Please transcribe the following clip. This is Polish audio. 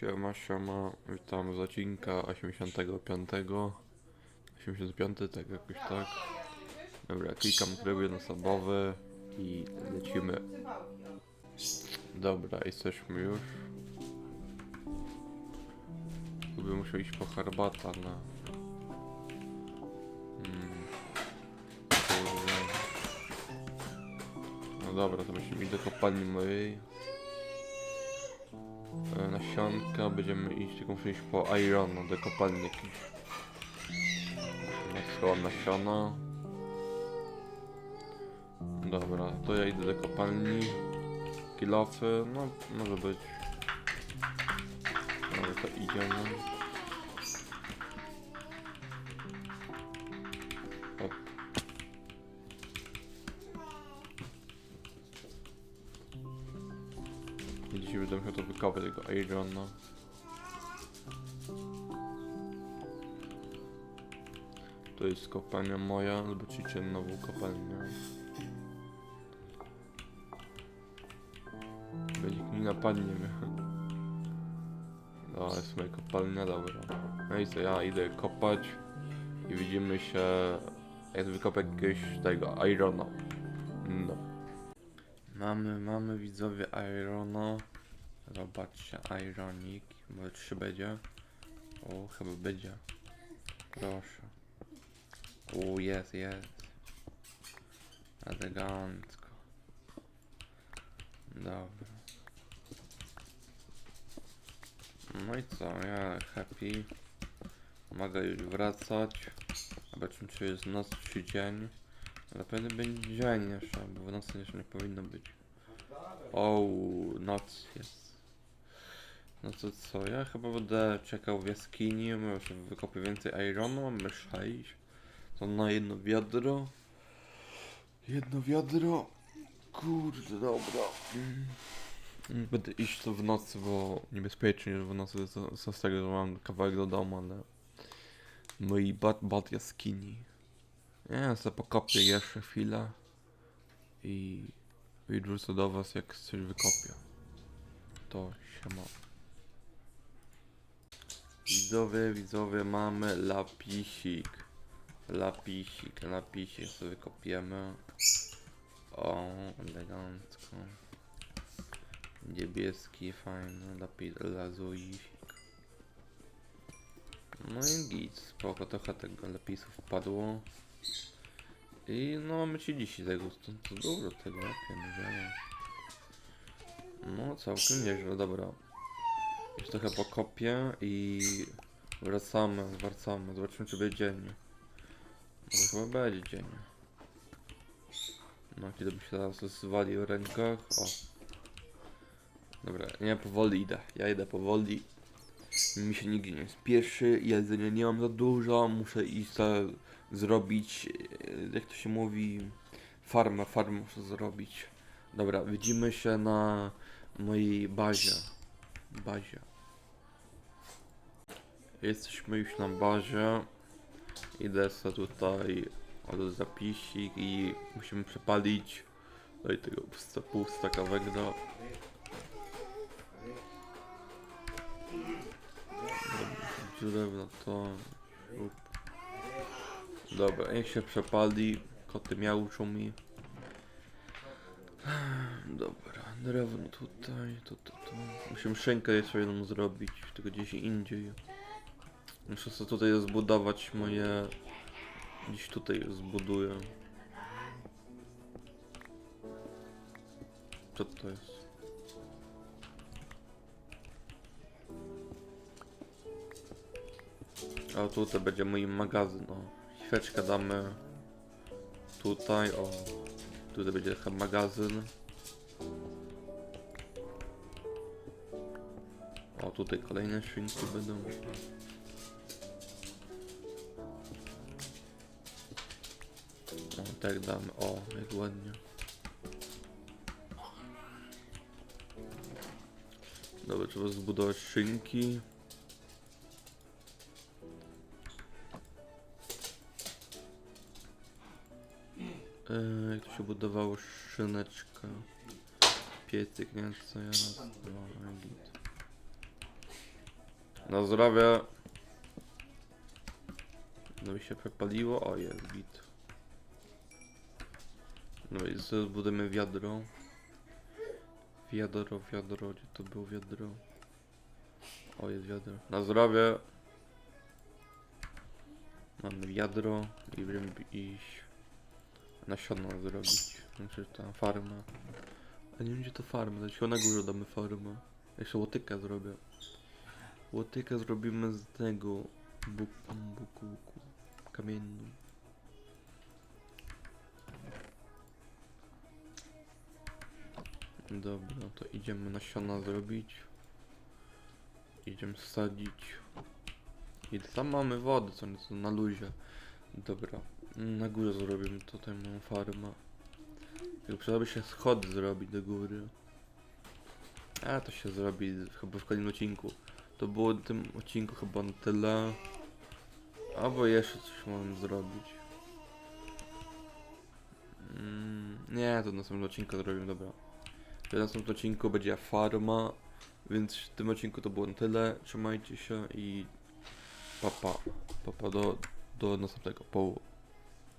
Siema, siema, witam z odcinka 85. 85, tak jakoś tak. Dobra, klikam tryb jednoosobowy i lecimy. Dobra, jesteśmy już. Tu bym musiał iść po herbatę na... Mm. Kurde. No dobra, to musimy iść do kopalni mojej. E, nasionka, będziemy iść, tylko muszę iść po Irona, do kopalni jakiejś. Schowam nasiona. Dobra, to ja idę do kopalni. Kilofy, no może być. Dobra, to idziemy. I dzisiaj będę musiał to wykopać tego Irona. To jest kopalnia moja, zobaczycie nową kopalnię. Będzie nie napadnie mnie. No, jest moja kopalnia, dobra. No i co, ja idę kopać i widzimy się, jak wykopę jakiegoś tego Irona. No. Mamy, mamy widzowie Irona. Zobaczcie, Ironic. Może czy będzie? O, chyba będzie. Proszę. O, jest, jest. Elegancko. Dobra. No i co, ja happy. Mogę już wracać. Zobaczymy czy jest noc czy dzień. Ale pewnie będzie dzień jeszcze, bo w nocy jeszcze nie powinno być. O, noc jest. No to co, ja chyba będę czekał w jaskini, może wykopię więcej mamy 6. To na jedno wiadro. Jedno wiadro. Kurde, dobra. Mm. Będę iść to w nocy, bo niebezpiecznie w nocy, co, z tego, że mam kawałek do domu, ale... Mój bad, bad jaskini. Ja sobie pokopię jeszcze chwilę. I... I wrócę do was, jak coś wykopię. To siema. Widzowie, widzowie, mamy lapisik. Lapisik, lapisik sobie kopiemy. O, elegancko. Niebieski, fajny, lapis, lazuisik. No i git, spoko, trochę tego lapisu wpadło. I no mamy 30 tego, to, to dużo tego, ja pierdzielę. No całkiem nieźle, dobra. Jeszcze trochę pokopię i wracamy, wracamy, zobaczymy czy będzie dzień. No chyba będzie dzień. No kiedy by się teraz zwali w rękach, o. Dobra, ja powoli idę, ja idę powoli. Mi się nigdzie nie spieszy, jedzenia nie mam za dużo, muszę iść za, zrobić, e, jak to się mówi, farmę, farmę muszę zrobić. Dobra, widzimy się na mojej bazie. Bazie. Jesteśmy już na bazie. Idę sobie tutaj od zapisik i musimy przepalić tutaj tego pusta, pustaka węgla. Drewno to... Dobra, niech się przepali. Koty miauczą mi. Dobra, drewno tutaj, tu, tu, tu. Musimy szynkę jeszcze jedną zrobić, tylko gdzieś indziej. Muszę sobie tutaj zbudować moje... Gdzieś tutaj zbuduję. Co to jest? A tutaj będzie mój magazyn, o. Świeczkę damy tutaj, o. Tutaj będzie magazyn. O, tutaj kolejne szynki będą. O, tak damy, o, jak ładnie. Dobra, trzeba zbudować szynki. Eee, jak to się budowało szyneczka. Piecyk, nie? Co ja raz. Na zdrowie. No i się przepaliło. O, jest git. No i zbudujemy wiadro. Wiadro, wiadro, gdzie to było wiadro? O, jest wiadro. Na zdrowie. Mamy wiadro i będziemy iść nasiona zrobić. Znaczy ta farma. A nie gdzie to farma, chyba na górze damy farmę. Jeszcze łotykę zrobię. Łotykę zrobimy z tego buku, buku, buku kamienną. Dobra, to idziemy nasiona zrobić. Idziemy sadzić. I tam mamy wody, co nieco na luzie. Dobra, na górze zrobimy, tutaj mam farmę. Tylko przydałoby się schody zrobić do góry. A to się zrobi chyba w kolejnym odcinku. To było w tym odcinku chyba na tyle. Albo jeszcze coś mam zrobić. Mm, nie, to w następnym odcinku zrobimy, dobra. W następnym odcinku będzie farma. Więc w tym odcinku to było na tyle. Trzymajcie się i papa. Papa do, do następnego. Po.